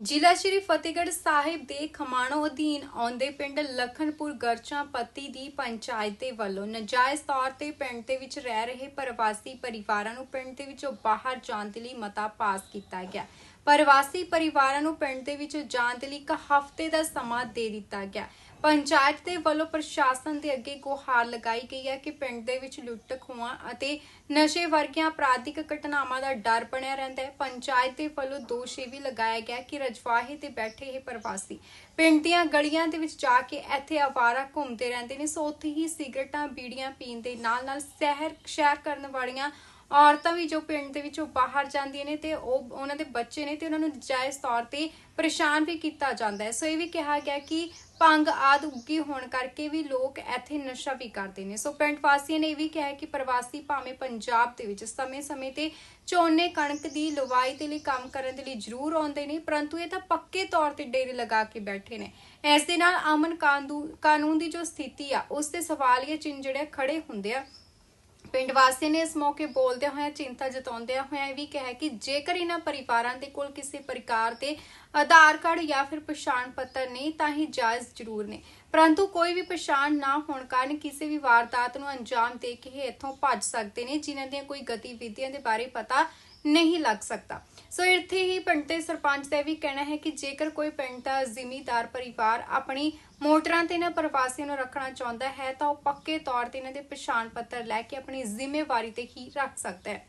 ਜ਼ਿਲ੍ਹਾ ਸ਼੍ਰੀ ਫਤਿਹਗੜ੍ਹ ਸਾਹਿਬ ਦੇ ਖਮਾਣੋ ਅਧੀਨ ਆਉਂਦੇ ਪਿੰਡ ਲਖਨਪੁਰ ਗਰਚਾ ਪੱਤੀ ਦੀ ਪੰਚਾਇਤ ਦੇ ਵੱਲੋਂ ਨਜਾਇਜ਼ ਤੌਰ ਤੇ ਪਿੰਡ ਦੇ ਵਿੱਚ ਰਹਿ ਰਹੇ ਪ੍ਰਵਾਸੀ ਪਰਿਵਾਰਾਂ ਨੂੰ ਪਿੰਡ ਦੇ ਵਿੱਚੋਂ ਬਾਹਰ ਜਾਣ ਦੇ ਲਈ ਮਤਾ ਪਾਸ ਕੀਤਾ ਗਿਆ। ਪ੍ਰਵਾਸੀ ਪਰਿਵਾਰਾਂ ਨੂੰ ਪਿੰਡ ਦੇ ਵਿੱਚ ਜਾਣ ਦੇ ਲਈ ਇੱਕ ਹਫ਼ਤੇ ਦਾ ਸਮਾਂ ਦੇ ਦਿੱਤਾ ਗਿਆ। ਪੰਚਾਇਤ ਦੇ ਵੱਲੋਂ ਪ੍ਰਸ਼ਾਸਨ ਦੇ ਅੱਗੇ ਗੁਹਾਰ ਲਗਾਈ ਗਈ ਹੈ ਕਿ ਪਿੰਡ ਦੇ ਵਿੱਚ ਲੁੱਟ ਖੋਹਾਂ ਅਤੇ ਨਸ਼ੇ ਵਰਗੀਆਂ ਅਪਰਾਧਿਕ ਘਟਨਾਵਾਂ ਦਾ ਡਰ ਬਣਿਆ ਰਹਿੰਦਾ ਹੈ। ਪੰਚਾਇਤ ਦੇ ਵੱਲੋਂ ਦੋਸ਼ ਇਹ ਵੀ ਲਗਾਇਆ ਗਿਆ ਕਿ ਰਜਵਾਹੇ ਤੇ ਬੈਠੇ ਇਹ ਪ੍ਰਵਾਸੀ। ਪਿੰਡ ਦੀਆਂ ਗਲੀਆਂ ਦੇ ਵਿੱਚ ਜਾ ਕੇ ਇੱਥੇ ਆਵਾਰਾ ਘੁੰਮਦੇ ਰਹਿੰਦੇ ਨੇ। ਸੋ ਉੱਥੇ ਹੀ ਸਿਗਰਟਾਂ, ਬੀੜੀਆਂ ਪੀਣ ਦੇ ਨਾਲ ਨਾਲ ਸਹਿਰ, ਸ਼ਹਿਰ ਕਰਨ ਵਾਲੀਆਂ ਔਰਤਾਂ ਵੀ ਜੋ ਪਿੰਡ ਦੇ ਵਿੱਚੋਂ ਬਾਹਰ ਜਾਂਦੀਆਂ ਨੇ ਤੇ ਉਹ, ਉਹਨਾਂ ਦੇ ਬੱਚੇ ਨੇ ਤੇ ਉਹਨਾਂ ਨੂੰ ਜਾਇਜ਼ ਤੌਰ ਤੇ ਪਰੇਸ਼ਾਨ ਵੀ ਕੀਤਾ ਜਾਂਦਾ ਹੈ। ਸੋ ਇਹ ਵੀ ਕਿਹਾ ਗਿਆ ਕਿ ਭੰਗ ਆਦ ਉੱਗੀ ਹੋਣ ਕਰਕੇ ਵੀ ਲੋਕ ਇੱਥੇ ਨਸ਼ਾ ਵੀ ਕਰਦੇ ਨੇ। ਸੋ ਪਿੰਡ ਵਾਸੀਆਂ ਨੇ ਇਹ ਵੀ ਕਿਹਾ ਕਿ ਪ੍ਰਵਾਸੀ ਭਾਵੇਂ ਪੰਜਾਬ ਦੇ ਵਿੱਚ ਸਮੇਂ-ਸਮੇਂ ਤੇ ਝੋਨੇ ਕਣਕ ਦੀ ਲਵਾਈ ਦੇ ਲਈ ਕੰਮ ਕਰਨ ਦੇ ਲਈ ਜ਼ਰੂਰ ਆਉਂਦੇ ਨੇ, ਪਰੰਤੂ ਇਹ ਤਾਂ ਪੱਕੇ ਤੌਰ ਤੇ ਡੇਰੇ ਲਗਾ ਕੇ ਬੈਠੇ ਨੇ। ਇਸ ਦੇ ਨਾਲ ਅਮਨ ਕਾਨੂੰਨ ਕਾਨੂੰਨ ਦੀ ਜੋ ਸਥਿਤੀ ਆ, ਉਸ ਤੇ ਸਵਾਲੀਆ ਚਿੰਨ੍ਹ ਜਿਹੜੇ ਖੜੇ ਹੁੰਦੇ ਆ ਪਿੰਡ ਵਾਸੀਆਂ ਨੇ ਇਸ ਮੌਕੇ ਬੋਲਦਿਆਂ ਹੋਇਆਂ ਚਿੰਤਾ ਜਤਾਉਂਦਿਆਂ ਹੋਇਆਂ ਵੀ ਕਿਹਾ ਕਿ ਜੇਕਰ ਇਹਨਾਂ ਪਰਿਵਾਰਾਂ ਦੇ ਕੋਲ ਕਿਸੇ ਪ੍ਰਕਾਰ ਦੇ ਆਧਾਰ ਕਾਰਡ ਜਾਂ ਫਿਰ ਪਛਾਣ ਪੱਤਰ ਨਹੀਂ, ਤਾਂ ਹੀ ਜਾਇਜ਼ ਜ਼ਰੂਰ ਨੇ। ਪਰੰਤੂ ਕੋਈ ਵੀ ਪਛਾਣ ਨਾ ਹੋਣ ਕਾਰਨ ਕਿਸੇ ਵੀ ਵਾਰਦਾਤ ਨੂੰ ਅੰਜਾਮ ਦੇ ਕੇ ਇਹ ਇੱਥੋਂ ਭੱਜ ਸਕਦੇ ਨੇ, ਜਿਨ੍ਹਾਂ ਦੀਆਂ ਕੋਈ ਗਤੀਵਿਧੀਆਂ ਦੇ ਬਾਰੇ ਪਤਾ ਨਹੀਂ ਲੱਗ ਸਕਦਾ। ਸੋ ਇੱਥੇ ਹੀ ਪਿੰਡ ਦੇ ਸਰਪੰਚ ਦਾ ਇਹ ਵੀ ਕਹਿਣਾ ਹੈ ਕਿ ਜੇਕਰ ਕੋਈ ਪਿੰਡ ਦਾ ਜ਼ਿਮੀਦਾਰ ਪਰਿਵਾਰ ਆਪਣੀ ਮੋਟਰਾਂ ਤੇ ਇਹਨਾਂ ਪ੍ਰਵਾਸੀਆਂ ਨੂੰ ਰੱਖਣਾ ਚਾਹੁੰਦਾ ਹੈ, ਤਾਂ ਉਹ ਪੱਕੇ ਤੌਰ ਤੇ ਇਹਨਾਂ ਦੇ ਪਛਾਣ ਪੱਤਰ ਲੈ ਕੇ ਆਪਣੀ ਜ਼ਿੰਮੇਵਾਰੀ ਤੇ ਹੀ ਰੱਖ ਸਕਦਾ ਹੈ।